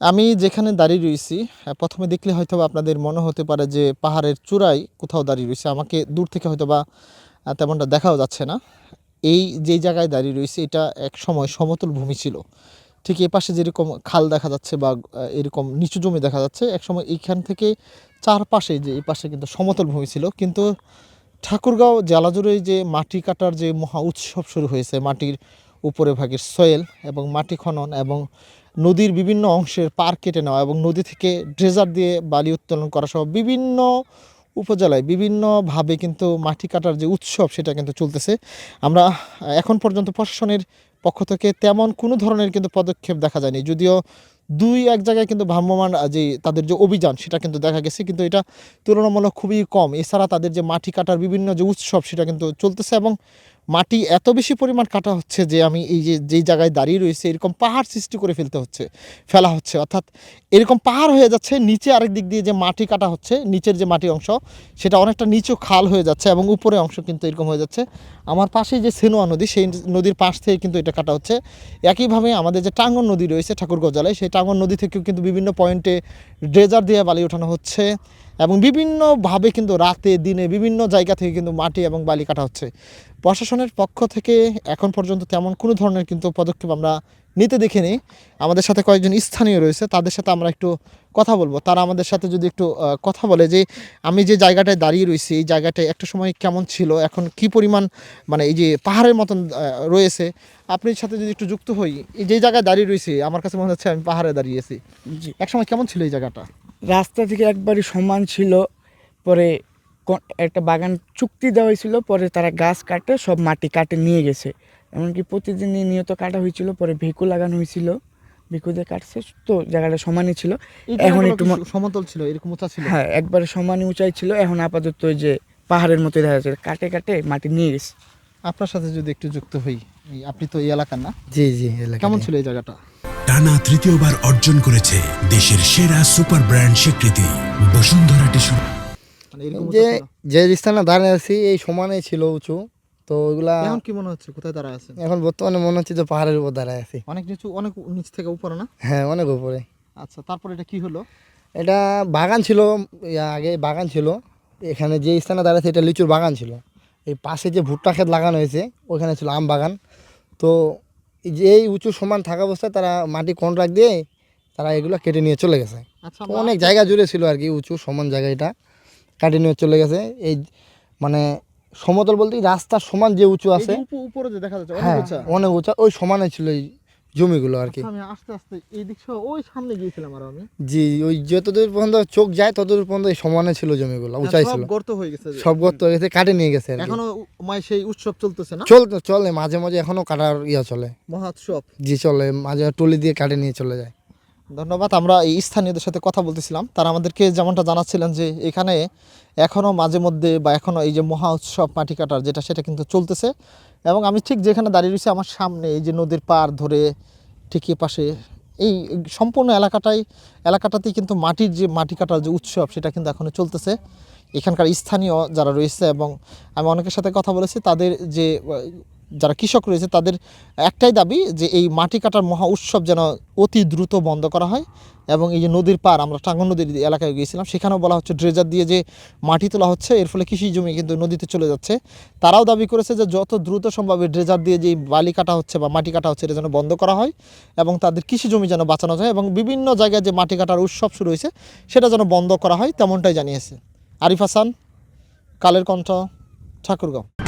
আমি যেখানে দাঁড়িয়ে রয়েছি প্রথমে দেখলে হয়তো আপনাদের মনে হতে পারে যে পাহাড়ের চূড়ায় কোথাও দাঁড়িয়ে রয়েছে। আমাকে দূর থেকে হয়তো বা তেমনটা দেখাও যাচ্ছে না। এই যেই জায়গায় দাঁড়িয়ে রয়েছে, এটা এক সময় সমতল ভূমি ছিল। ঠিক এ পাশে যেরকম খাল দেখা যাচ্ছে বা এরকম নিচু জমি দেখা যাচ্ছে, এক সময় এইখান থেকে চারপাশে যে এই পাশে কিন্তু সমতল ভূমি ছিল। কিন্তু ঠাকুরগাঁও জেলা জুড়ে যে মাটি কাটার যে মহা উৎসব শুরু হয়েছে, মাটির উপরে ভাগের সয়েল এবং মাটি খনন এবং নদীর বিভিন্ন অংশের পার কেটে নেওয়া এবং নদী থেকে ড্রেজার দিয়ে বালি উত্তোলন করা সহ বিভিন্ন উপজেলায় বিভিন্নভাবে কিন্তু মাটি কাটার যে উৎসব সেটা কিন্তু চলতেছে। আমরা এখন পর্যন্ত প্রশাসনের পক্ষ থেকে তেমন কোনো ধরনের কিন্তু পদক্ষেপ দেখা যায়নি। যদিও দুই এক জায়গায় কিন্তু ভ্রাম্যমান যে তাদের যে অভিযান সেটা কিন্তু দেখা গেছে, কিন্তু এটা তুলনামূলক খুবই কম। এছাড়া তাদের যে মাটি কাটার বিভিন্ন যে উৎসব সেটা কিন্তু চলতেছে এবং মাটি এত বেশি পরিমাণ কাটা হচ্ছে যে আমি এই যে, যেই জায়গায় দাঁড়িয়ে রয়েছে, এরকম পাহাড় সৃষ্টি করে ফেলতে হচ্ছে, ফেলা হচ্ছে। অর্থাৎ এরকম পাহাড় হয়ে যাচ্ছে, নিচে আরেক দিক দিয়ে যে মাটি কাটা হচ্ছে, নিচের যে মাটি অংশ, সেটা অনেকটা নিচু খাল হয়ে যাচ্ছে এবং উপরে অংশ কিন্তু এরকম হয়ে যাচ্ছে। আমার পাশে যে সেনোয়া নদী, সেই নদীর পাশ থেকে কিন্তু এটা কাটা হচ্ছে। একইভাবে আমাদের যে টাঙ্গন নদী রয়েছে ঠাকুরগাঁও জেলায়, সেই টাঙ্গন নদী থেকেও কিন্তু বিভিন্ন পয়েন্টে ড্রেজার দিয়ে বালি ওঠানো হচ্ছে। এবং বিভিন্নভাবে কিন্তু রাতে দিনে বিভিন্ন জায়গা থেকে কিন্তু মাটি এবং বালি কাটা হচ্ছে। প্রশাসনের পক্ষ থেকে এখন পর্যন্ত তেমন কোনো ধরনের কিন্তু পদক্ষেপ আমরা নিতে দেখিনি। আমাদের সাথে কয়েকজন স্থানীয় রয়েছে তাদের সাথে আমরা একটু কথা বলব। তারা আমাদের সাথে যদি একটু কথা বলে যে আমি যে জায়গাটায় দাঁড়িয়ে রয়েছি এই জায়গাটায় একটা সময় কেমন ছিল এখন কি পরিমাণ মানে এই যে পাহাড়ের মতন রয়েছে আপনার সাথে যদি একটু যুক্ত হই এই যে জায়গায় দাঁড়িয়ে রয়েছি আমার কাছে মনে হচ্ছে আমি পাহাড়ে দাঁড়িয়েছি এক সময় কেমন ছিল এই জায়গাটা? রাস্তা থেকে একবারই সমান ছিল পরে একটা বাগান চুক্তি দেওয়া হয়েছিল পরে তারা গাছ কাটে সব মাটি কাটে নিয়ে গেছে। এমনকি প্রতিদিনই নিয়ত কাটা হয়েছিল পরে ভেকু লাগানো হয়েছিল। ভেকু দিয়ে কাটছে তো জায়গাটা সমানই ছিল। এখন একটু সমতল ছিল এরকম উঁচা ছিল? হ্যাঁ একবারে সমানই উঁচাই ছিল। এখন আপাতত ওই যে পাহাড়ের মতো দেখা যাচ্ছে কাটে কাটে মাটি নিয়ে গেছে। আপনার সাথে যদি একটু যুক্ত হই আপনি তো এই এলাকার না? জি জি এলাকা কেমন ছিল এই জায়গাটা? টানা তৃতীয়বার অর্জন করেছে দেশের সেরা সুপার ব্র্যান্ড স্বীকৃতি বসুন্ধরা টিস্যু মানে যে যে স্থানে দাঁড়িয়ে আছি এই সমানে ছিল উঁচু তো ওগুলা এখন কি মনে হচ্ছে? কোথায় দাঁড়ায় আছে এখন বর্তমানে মনে হচ্ছে যে পাহাড়ের উপর দাঁড়ায় আছি। অনেক নিচু অনেক নিচ থেকে উপরে না? হ্যাঁ অনেক উপরে। আচ্ছা তারপর এটা কি হলো? এটা বাগান ছিল আগে বাগান ছিল। এখানে যে স্থানে দাঁড়াচ্ছে এটা লিচুর বাগান ছিল। এই পাশে যে ভুট্টা ক্ষেত লাগানো হয়েছে ওইখানে ছিল আম বাগান। তো এই যে এই উঁচু সমান থাকা অবস্থায় তারা মাটি কন্ট্রাক্ট দিয়ে তারা এগুলো কেটে নিয়ে চলে গেছে। আচ্ছা অনেক জায়গা জুড়ে ছিল আর কি উঁচু সমান জায়গা এটা কাটে নিয়ে চলে গেছে। এই মানে সমতল বলতে রাস্তা রাস্তার সমান যে উঁচু আছে উপরে যে দেখা যাচ্ছে অনেক হ্যাঁ অনেক উঁচা ওই সমানে ছিল এই জমিগুলো আর কি। আচ্ছা, আমি আস্তে আস্তে এই দিক ওই সামনে গিয়েছিলাম আর আমি। জি ওই যতদূর পর্যন্ত চোখ যায় ততদূর পর্যন্ত সমানে ছিল জমিগুলো উঁচাই হ্যাঁ, সব ছিল। গর্ত হয়ে গেছে সব গর্ত হয়ে গেছে কাটে নিয়ে গেছে এখনও মাই সেই উৎসব চলতেছে না? চল চলে মাঝে মাঝে এখনও কাটার ইয়া চলে। মহোৎসব জি চলে মাঝে টলি দিয়ে কাটে নিয়ে চলে যায়। ধন্যবাদ আমরা এই স্থানীয়দের সাথে কথা বলতেছিলাম। তারা আমাদেরকে যেমনটা জানাচ্ছিলেন যে এখানে এখনও মাঝে মধ্যে বা এখনও এই যে মহা উৎসব মাটি কাটার যেটা সেটা কিন্তু চলতেছে। এবং আমি ঠিক যেখানে দাঁড়িয়ে রয়েছি আমার সামনে, এই যে নদীর পার ধরে ঠিক পাশে, এই সম্পূর্ণ এলাকাটাই, এলাকাটাতেই কিন্তু মাটির যে মাটি কাটার যে উৎসব সেটা কিন্তু এখনও চলতেছে। এখানকার স্থানীয় যারা রয়েছে এবং আমি অনেকের সাথে কথা বলেছি, তাদের যে যারা কৃষক রয়েছে, তাদের একটাই দাবি যে এই মাটি কাটার মহা উৎসব যেন অতি দ্রুত বন্ধ করা হয় এবং এই যে নদীর পার, আমরা টাঙ্গন নদীর এলাকায় গিয়েছিলাম, সেখানেও বলা হচ্ছে ড্রেজার দিয়ে যে মাটি তোলা হচ্ছে, এর ফলে কৃষি জমি কিন্তু নদীতে চলে যাচ্ছে। তারাও দাবি করেছে যে যত দ্রুত সম্ভব ড্রেজার দিয়ে যে বালি কাটা হচ্ছে বা মাটি কাটা হচ্ছে, এটা যেন বন্ধ করা হয় এবং তাদের কৃষি জমি যেন বাঁচানো যায় এবং বিভিন্ন জায়গায় যে মাটি কাটার উৎসব শুরু হয়েছে, সেটা যেন বন্ধ করা হয়, তেমনটাই জানিয়েছে। আরিফ হাসান, কালের কণ্ঠ, ঠাকুরগাঁও।